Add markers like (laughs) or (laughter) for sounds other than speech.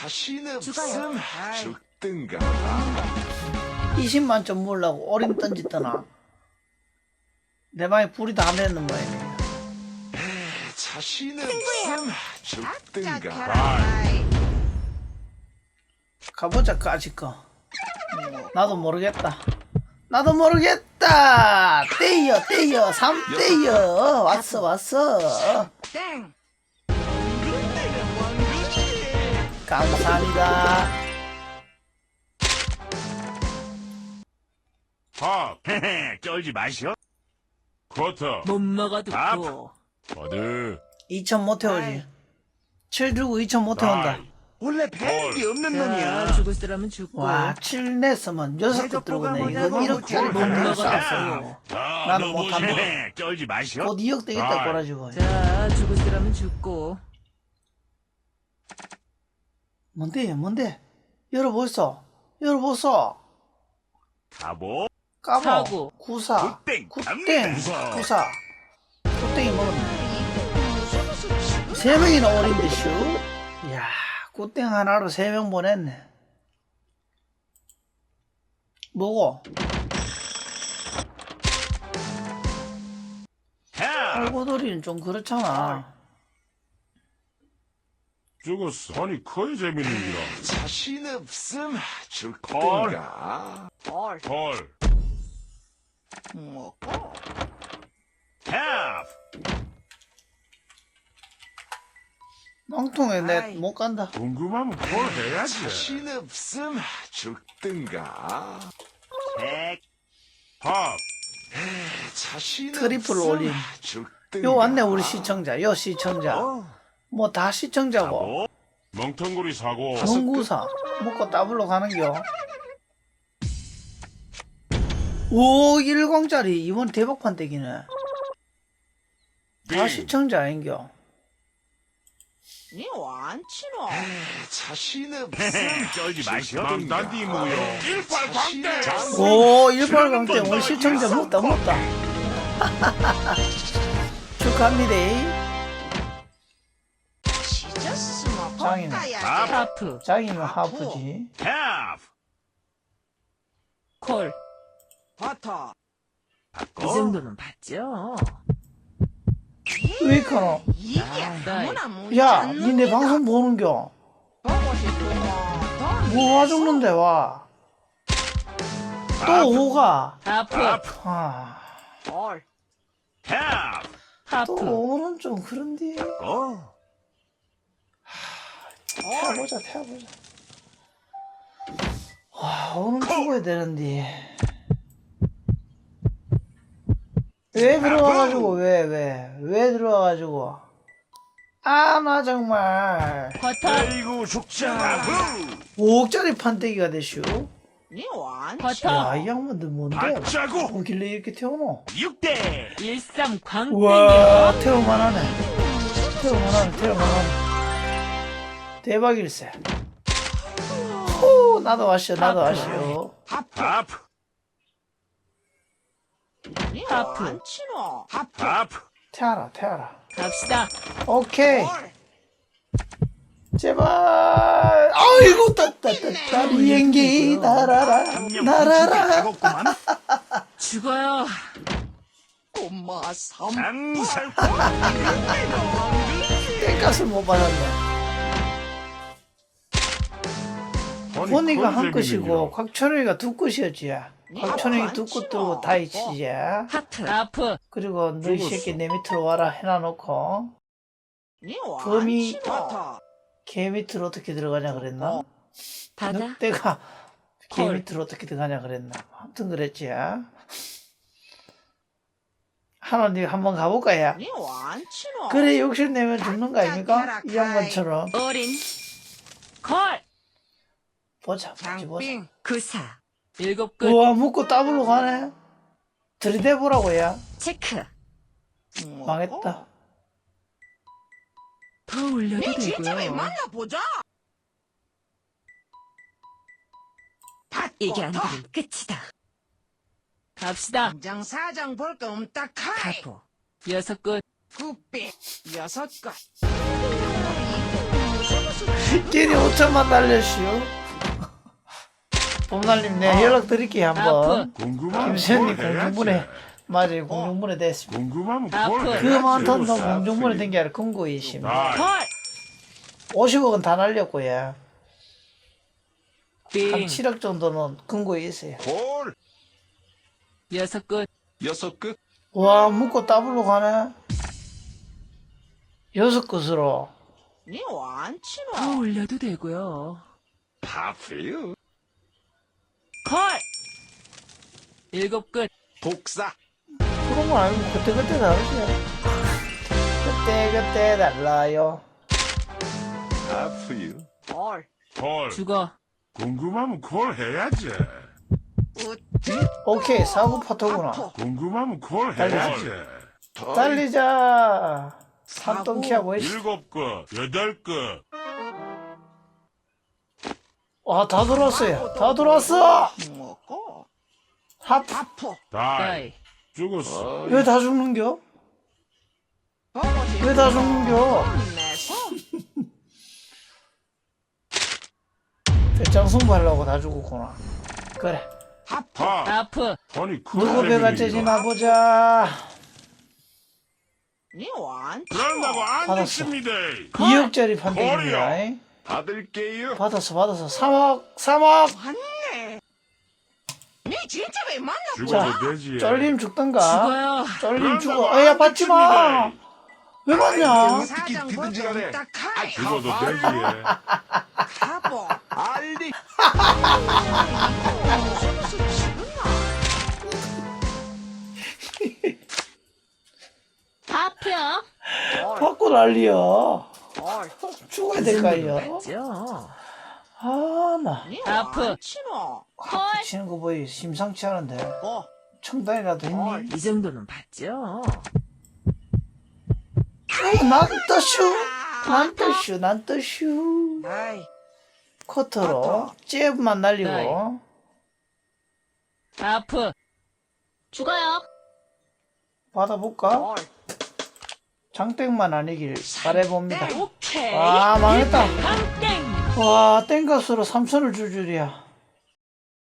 자신. 없음. 죽든가 20만 점 모으려고 어림 던졌더나. 내 방에 불이 다 냈는 모양이네. 자신 없음 죽든가. 가보자, 그 아직 거. 나도 모르겠다. 나도 모르겠다! 떼여, 떼여, 삼 떼여! 왔어, 왔어! 땡. 감사합니다. 밥, 쫄지 마시오. 쿼터, 못 먹어도 밥. 고. 어드, 2천 못 태우지. 7 주고 2천 못 태운다. 원래 배는 없는 자, 놈이야. 죽을 사람은 죽고. 와, 7 냈으면 6거 들어오네. 이거 1억 못못 먹어도. 나는 못한다. 쫄지 마시오. 곧 2억 되겠다. 꼬라지고. 자, 죽을 사람은 죽고. 뭔데, 뭔데? 열어보소. 열어보소. 가보. 까보. 사고. 구사. 굿땡. 굿땡. 갑니다. 구사. 굿땡이 먹었네. 세 명이나 어린데, 슈. 이야, 굿땡 하나로 세 명 보냈네. 뭐고? 야. 알고돌이는 좀 그렇잖아. 죽었어. 아니, 커야 재밌는 기라. 자신 없음 죽든가 헐. 헐, 먹고. 야. 멍통에 내 아이. 못 간다. 궁금하면 콜 해야지. 자신 없음 죽든가 백. 밥, 자신 트리플 없음 올림. 죽든가 요 왔네, 우리 시청자. 요 시청자. 뭐 다 시청자고. 멍텅구리 사고, 농구사. 먹고 따블로 가는겨. 오, 10짜리. 이번 대박판 떼기네. 다 빙. 시청자 아닌겨. 니 완치노. 자신 없음 쫄지 마시오. 망단디 무요. 일팔 광대. 오, 일발강대 오늘 시청자 묻다, 묻다. (laughs) 축하합니다. 짱이네. 돼. 하프. 장이면 하프지. 야. 콜. 버터. 이 바꿔. 정도는 봤죠. 왜 이카노? 이게 아, 못 야, 찾는 니내. 방송 보는겨. 보고 싶으면 돈 뭐 와줬는데, 와. 또 오가. 하프. 아, 콜. 야. 또 하프. 오는 좀 그런데. 고. 태워보자, 태워보자. 와, 오늘 죽어야 되는데. 왜 들어와가지고, 왜, 왜, 왜 들어와가지고. 아, 나 정말. 버터. 아이고 죽자. 5억짜리 판때기가 되슈. 니 완치. 야, 이 양반들 뭔데? 아짜고. 뭐길래 이렇게 태우노? 6대. 일삼 광땡이요. 우와, 태워만하네. 태워만하네, 태워만하네. 대박일세. 호, 나도 왔어, 나도 왔어. 하프. 하프. 하프. 아프. 태워라, 태워라. 갑시다. 오케이. 콜. 제발. 아이고, 따따따따. 비행기, 날아라, 날아라. 죽었구만. 죽어요. 엄마 삼. 땡값을 못 받았네. 아니, 커야 한 기라. 곽천영이가 두 끝이었지. 곽천영이 두끝 들고 다 이치지. 하프. 하프. 그리고 너희. 새끼 내 밑으로 와라 해놔놓고, 니 범이-. 개 밑으로 어떻게 들어가냐 그랬나? 바다. 늑대가 개 헐. 밑으로 어떻게 들어가냐 그랬나? 아무튼 그랬지. 하나 니 한번 가볼까, 야? 니 완치노. 그래, 욕심내면 죽는 거 아닙니까? 이 양반처럼. 어린. 콜. 보자, 보자, 보자. 장빙. 구사. 일곱 끝. 우와, 묶고 더블로 가네? 들이대보라고, 야. 체크. 망했다. 더 올려도 니 진짜 왜 되고요. 만나보자. 이게 안 되면 끝이다. 갑시다. 당장 사장 볼 거 없다 카이. 가보. 여섯 끝. 구삐 여섯 것. 끼리 5천만 날려슈. 봄날님 내가 연락 드릴게요 한번. 궁금하면 김수현님 뭘 공중분해. 맞아요 공중분해 됐습니다. 궁금하면 아프. 뭘 해야지. 그 많던 돈. 공중분해 된 게 아니라 금고이십니다. 다이. 콜. 50억은 다 날렸고요. 한 빙. 7억 정도는 금고에 있어요. 볼 여섯 끝. 여섯 끝 와 묶고 더블로 가네. 여섯 끝으로. 니안 치노 더 올려도 되고요. 파피유 콜. 일곱 끝. 복사 그런 건 아니고 그때그때 다르죠. 그때그때 달라요. 파피유 볼 콜. 죽어. 궁금하면 콜 해야지. 오케이 사구 파토구나. 아프 궁금하면 콜. 해야지. 달리자. 산동키하고 있어. 일곱 거, 여덟 거. 와다 들어왔어요. 다 들어왔어. 먹고 하프. 아프 다이. 다이. 죽었어. 왜 다 죽는겨? 왜 다 죽는겨? (laughs) 배짱 승부하려고 다 죽었구나. 그래. 다. 아프. 아니, 그 누구 배가 째지나 보자. 그런다고 안 받았어. 됐습니다. 2억짜리 판대기입니다. 받을게요 받았어, 받았어. 3억, 3억. 왔네 니 진짜 왜 만나 죽어도 되지. 쫄림 죽던가. 죽어요. 쫄림 죽어. 그런다고 에야, 안 받지 마. 됐습니다. 왜 받냐? 사장 비든지 볼거 간에. 죽어도 되지. 가보 알리 무슨 파피야. 받고 난리야. 볼 죽어야 될까요? 맞죠. 아, 나. 아프. 니안 치노 콜. 치는 거 보이 심상치 않은데. 어 청단이라도 했니? 이 정도는 봤죠. 난 떠슈. 난 떠슈. 난 떠슈. 아이 커터로 잽만 날리고. 아프. 죽어요. 받아볼까? 볼 장땡만 아니길 바래봅니다. 오케이. 와, 망했다. 와, 땡값으로 3천을 줄 줄이야.